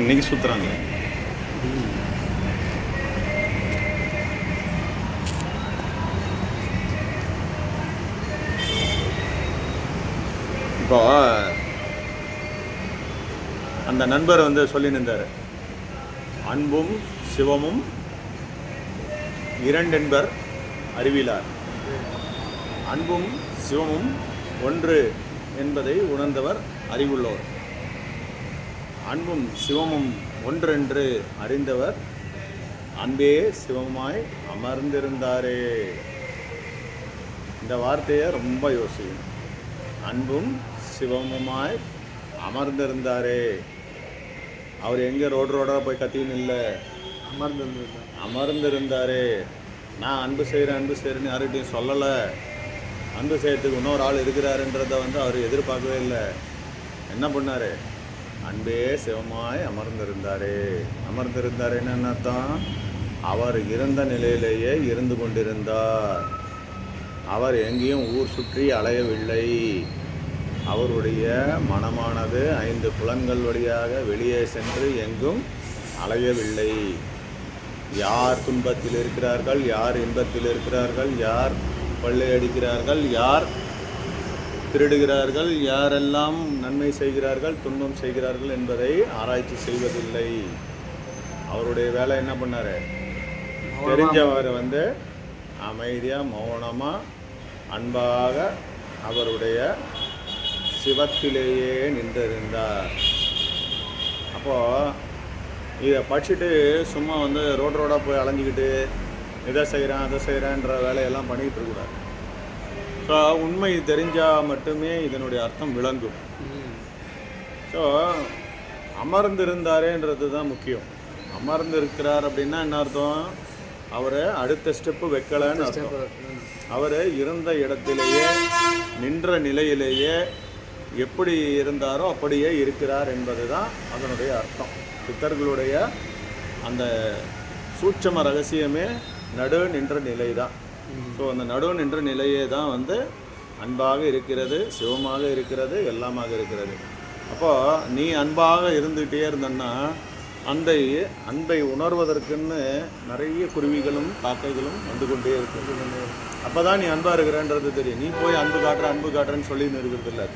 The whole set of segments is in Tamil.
இன்னைக்கு சுற்றுறாங்களே இப்போ அந்த நண்பர் வந்து சொல்லி நின்றார் அன்பும் சிவமும் இரண்டென்பர் அறிவிலார். அன்பும் சிவமும் ஒன்று என்பதை உணர்ந்தவர் அறிவுள்ளோர். அன்பும் சிவமும் ஒன்றென்று அறிந்தவர் அன்பே சிவமாய் அமர்ந்திருந்தாரே. இந்த வார்த்தையை ரொம்ப யோசிக்கணும். அன்பும் சிவமுமாய் அமர்ந்திருந்தாரே. அவர் எங்கே ரோடு ரோடாக போய் கத்தின்னு இல்லை. அமர்ந்திருந்தது அமர்ந்திருந்தாரே. நான் அன்பு செய்கிறேன் அன்பு செய்கிறேன்னு யார்கிட்டையும் சொல்லலை. அன்பு செய்யறதுக்கு இன்னொரு ஆள் இருக்கிறாருன்றத வந்து அவர் எதிர்பார்க்கவே இல்லை. என்ன பண்ணார்? அன்பே சிவமாய் அமர்ந்திருந்தாரே. அமர்ந்திருந்தார் என்னென்ன தான் அவர் இருந்த நிலையிலேயே இருந்து கொண்டிருந்தார். அவர் எங்கேயும் ஊர் சுற்றி அலையவில்லை. அவருடைய மனமானது ஐந்து புலன்கள் வழியாக வெளியே சென்று எங்கும் அலையவில்லை. யார் துன்பத்தில் இருக்கிறார்கள்? யார் இன்பத்தில் இருக்கிறார்கள்? யார் கொள்ளையடிக்கிறார்கள்? யார் திருடுகிறார்கள் யாரெல்லாம் நன்மை செய்கிறார்கள் துன்பம் செய்கிறார்கள் என்பதை ஆராய்ச்சி செய்வதில்லை. அவருடைய வேலை என்ன பண்ணாரு? தெரிஞ்சவர் வந்து அமைதியாக மௌனமாக அன்பாக அவருடைய சிவத்திலேயே நின்றிருந்தார். அப்போது இதை படிச்சுட்டு சும்மா வந்து ரோடு ரோடாக போய் அலைஞ்சிக்கிட்டு இதை செய்கிறேன் அதை செய்கிறேன்ற வேலையெல்லாம் பண்ணிக்கிட்டு இருக்கக்கூடாது. ஸோ உண்மை தெரிஞ்சால் மட்டுமே இதனுடைய அர்த்தம் விளங்கும். ஸோ அமர்ந்திருந்தாரேன்றது தான் முக்கியம். அமர்ந்திருக்கிறார் அப்படின்னா என்ன அர்த்தம்? அவரை அடுத்த ஸ்டெப்பு வைக்கலைன்னு அர்த்தம். அவர் இருந்த இடத்திலேயே நின்ற நிலையிலேயே எப்படி இருந்தாரோ அப்படியே இருக்கிறார் என்பது தான் அதனுடைய அர்த்தம். சித்தர்களுடைய அந்த சூட்சம ரகசியமே நடு நின்ற நிலை தான் ஸோ அந்த நடுவு நின்ற நிலையே தான் வந்து அன்பாக இருக்கிறது சிவமாக இருக்கிறது எல்லாமாக இருக்கிறது. அப்போது நீ அன்பாக இருந்துகிட்டே இருந்தன்னா அந்த அன்பை உணர்வதற்குன்னு நிறைய குருவிகளும் காக்கைகளும் வந்து கொண்டே இருக்கு அப்போ தான் நீ அன்பாக இருக்கிறன்றது தெரியும். நீ போய் அன்பு காட்டுற அன்பு காட்டுறேன்னு சொல்லி இருக்கிறது இல்லை.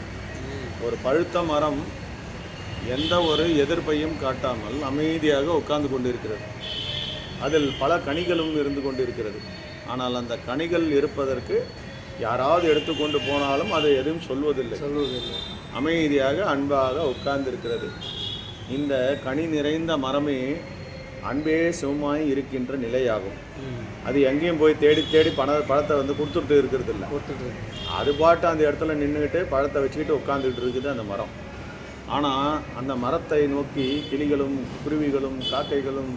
ஒரு பழுத்த மரம் எந்த ஒரு எதிர்ப்பையும் காட்டாமல் அமைதியாக உட்கார்ந்து கொண்டிருக்கிறது. அதில் பல கனிகளும் இருந்து கொண்டிருக்கிறது. ஆனால் அந்த கனிகள் இருப்பதற்கு யாராவது எடுத்துக்கொண்டு போனாலும் அதை எதுவும் சொல்வதில்லை. சொல்வதில்லை. அமைதியாக அன்பாக உட்கார்ந்திருக்கிறது. இந்த கனி நிறைந்த மரமே அன்பே சிவமாய் இருக்கின்ற நிலையாகும். அது எங்கேயும் போய் தேடி தேடி பண பழத்தை வந்து கொடுத்துட்டு இருக்கிறது இல்லை கொடுத்துட்டு அது பாட்டு அந்த இடத்துல நின்றுக்கிட்டு பழத்தை வச்சுக்கிட்டு உட்காந்துக்கிட்டு இருக்குது அந்த மரம். ஆனால் அந்த மரத்தை நோக்கி கிளிகளும் குருவிகளும் காக்கைகளும்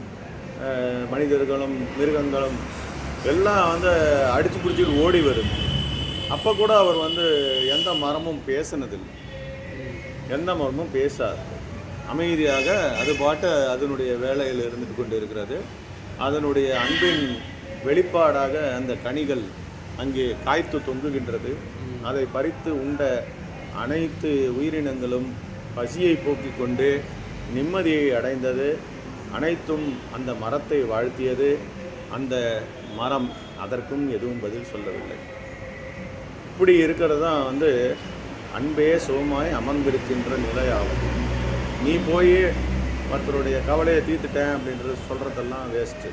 மனிதர்களும் மிருகங்களும் எல்லாம் வந்து அடித்து பிடிச்சிட்டு ஓடி வருது. அப்போ கூட அவர் வந்து எந்த மரமும் பேசினதில்லை. எந்த மரமும் பேசாது. அமைதியாக அது பாட்டு அதனுடைய வேலையில் இருந்துட்டு கொண்டு இருக்கிறது அதனுடைய அன்பின் வெளிப்பாடாக அந்த கனிகள் அங்கே காய்த்து தொங்குகின்றது. அதை பறித்து உண்ட அனைத்து உயிரினங்களும் பசியை போக்கிக் கொண்டு நிம்மதியை அடைந்தது. அனைத்தும் அந்த மரத்தை வாழ்த்தியது அந்த மரம். அதற்கும் எதுவும் பதில் சொல்லவில்லை. இப்படி இருக்கிறது தான் வந்து அன்பே சுகமாய் அமர்ந்திருக்கின்ற நிலையாகும். நீ போய் மற்றவருடைய கவலையை தீர்த்துட்டேன் அப்படின்றது சொல்கிறதெல்லாம் வேஸ்ட்டு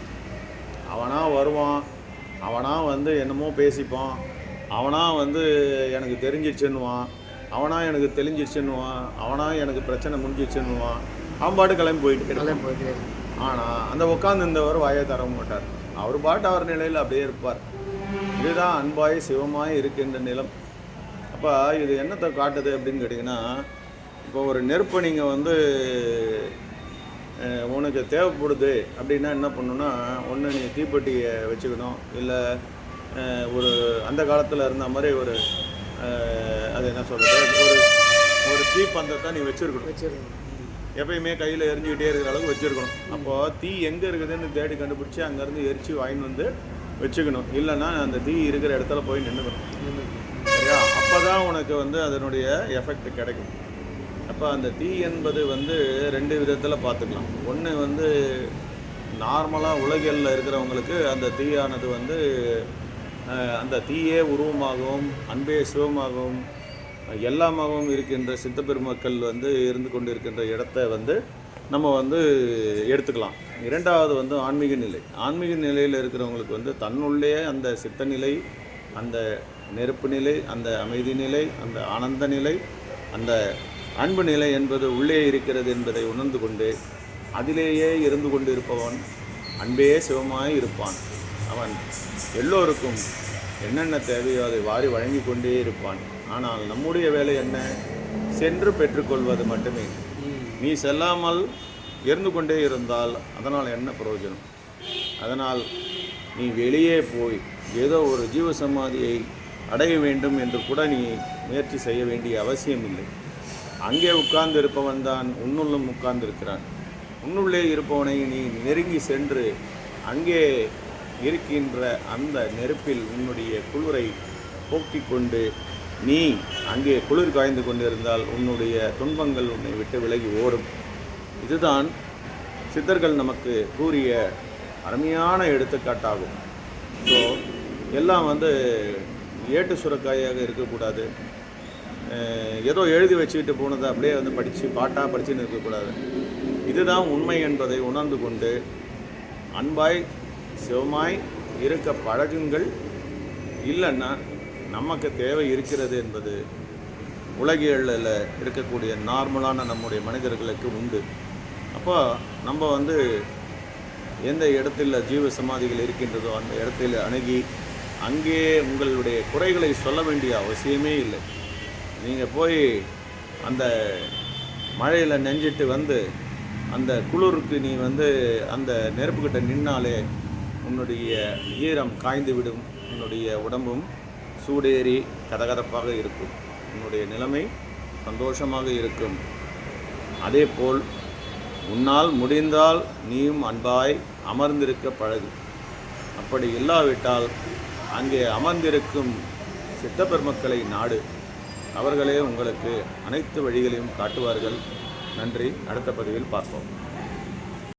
அவனாக வருவான். அவனாக வந்து என்னமோ பேசிப்பான். அவனாக வந்து எனக்கு தெரிஞ்சிச்சுன்னுவான் அவனாக எனக்கு தெளிஞ்சிச்சுன்னுவான் அவனாக எனக்கு பிரச்சனை முடிஞ்சிச்சுன்னுவான் அவன் பாட்டு கிளம்பி போயிட்டு. நல்லா போயிட்டே. ஆனால் அந்த உட்காந்துருந்தவர் வாயை தர மாட்டார். அவர் பாட்டு அவர் நிலையில் அப்படியே இருப்பார். இதுதான் அன்பாய் சிவமாய் இருக்கின்ற நிலம். அப்போ இது என்னத்தை காட்டுது அப்படின்னு கேட்டிங்கன்னா இப்போ ஒரு நெருப்பை நீங்கள் வந்து உனக்கு தேவைப்படுது அப்படின்னா என்ன பண்ணணும்னா ஒன்று நீ தீப்பெட்டியை வச்சுக்கணும். இல்லை ஒரு அந்த காலத்தில் இருந்த மாதிரி ஒரு அது என்ன சொல்கிறது ஒரு ஒரு தீப்பந்தத்தை நீ வச்சுருக்கணும். வச்சிருக்கணும். எப்பயுமே கையில் எரிஞ்சுக்கிட்டே இருக்கிற அளவுக்கு வச்சுருக்கணும். அப்போது தீ எங்கே இருக்குதுன்னு தேடி கண்டுபிடிச்சி அங்கேருந்து எரிச்சு வாங்கிட்டு வந்து வச்சுக்கணும். இல்லைன்னா அந்த தீ இருக்கிற இடத்துல போய் நின்றுக்கணும் சரியா? அப்போ தான் உனக்கு வந்து அதனுடைய எஃபெக்ட் கிடைக்கும். அப்போ அந்த தீ என்பது வந்து ரெண்டு விதத்தில் பார்த்துக்கலாம். ஒன்று வந்து நார்மலாக உலகில் இருக்கிறவங்களுக்கு அந்த தீயானது வந்து அந்த தீயே உருவமாகவும் அன்பே சிவமாகவும் எல்லாமாகவும் இருக்கின்ற சித்த பெருமக்கள் வந்து இருந்து கொண்டு இருக்கின்ற இடத்த வந்து நம்ம வந்து எடுத்துக்கலாம். இரண்டாவது வந்து ஆன்மீக நிலை. ஆன்மீக நிலையில் இருக்கிறவங்களுக்கு வந்து தன்னுள்ளே அந்த சித்த நிலை அந்த நெருப்பு நிலை அந்த அமைதி நிலை அந்த ஆனந்த நிலை அந்த அன்பு நிலை என்பது உள்ளே இருக்கிறது என்பதை உணர்ந்து கொண்டு அதிலேயே இருந்து கொண்டு இருப்பவன் அன்பே சிவமாய் இருப்பான். அவன் எல்லோருக்கும் என்னென்ன தேவையோ அதை வாரி வழங்கி கொண்டே இருப்பான். ஆனால் நம்முடைய வேலை என்ன? சென்று பெற்றுக்கொள்வது மட்டுமே. நீ செல்லாமல் இருந்து கொண்டே இருந்தால் அதனால் என்ன பிரயோஜனம்? அதனால் நீ வெளியே போய் ஏதோ ஒரு ஜீவ சமாதியை அடைய வேண்டும் என்று கூட நீ முயற்சி செய்ய வேண்டிய அவசியம் இல்லை அங்கே உட்கார்ந்து இருப்பவன் தான் உன்னுள்ளும் உட்கார்ந்து இருக்கிறான் உன்னுள்ளே இருப்பவனை நீ நெருங்கி சென்று அங்கே இருக்கின்ற அந்த நெருப்பில் உன்னுடைய குளிரை போக்கிக் கொண்டு நீ அங்கே குளிர் காய்ந்து கொண்டிருந்தால் உன்னுடைய துன்பங்கள் உன்னை விட்டு விலகி ஓடும். இதுதான் சித்தர்கள் நமக்கு கூறிய அருமையான எடுத்துக்காட்டாகும். ஸோ எல்லாம் வந்து ஏட்டு சுரக்காயாக இருக்கக்கூடாது. ஏதோ எழுதி வச்சுக்கிட்டு போனதை அப்படியே வந்து படித்து பாட்டாக படிச்சுன்னு இருக்கக்கூடாது. இதுதான் உண்மை என்பதை உணர்ந்து கொண்டு அன்பாய் சிவமாய் இருக்க பழகுங்கள் இல்லைன்னா நமக்கு தேவை இருக்கிறது என்பது உலகியலில் இருக்கக்கூடிய நார்மலான நம்முடைய மனிதர்களுக்கு உண்டு. அப்போ நம்ம வந்து எந்த இடத்துல ஜீவ சமாதிகள் இருக்கின்றதோ அந்த இடத்தில் அணுகி அங்கே உங்களுடைய குறைகளை சொல்ல வேண்டிய அவசியமே இல்லை. நீங்கள் போய் அந்த மழையில் நெஞ்சிட்டு வந்து அந்த குளிருக்கு நீ வந்து அந்த நெருப்புக்கிட்ட நின்னாலே உன்னுடைய ஈரம் காய்ந்துவிடும் உன்னுடைய உடம்பும் சூடேறி கதகதப்பாக இருக்கும். உன்னுடைய நிலைமை சந்தோஷமாக இருக்கும். அதேபோல் உன்னால் முடிந்தால் நீயும் அன்பாய் அமர்ந்திருக்க பழகு. அப்படி இல்லாவிட்டால் அங்கே அமர்ந்திருக்கும் சித்தப்பெருமக்களை நாடு. அவர்களே உங்களுக்கு அனைத்து வழிகளையும் காட்டுவார்கள். நன்றி. அடுத்த பதிவில் பார்ப்போம்.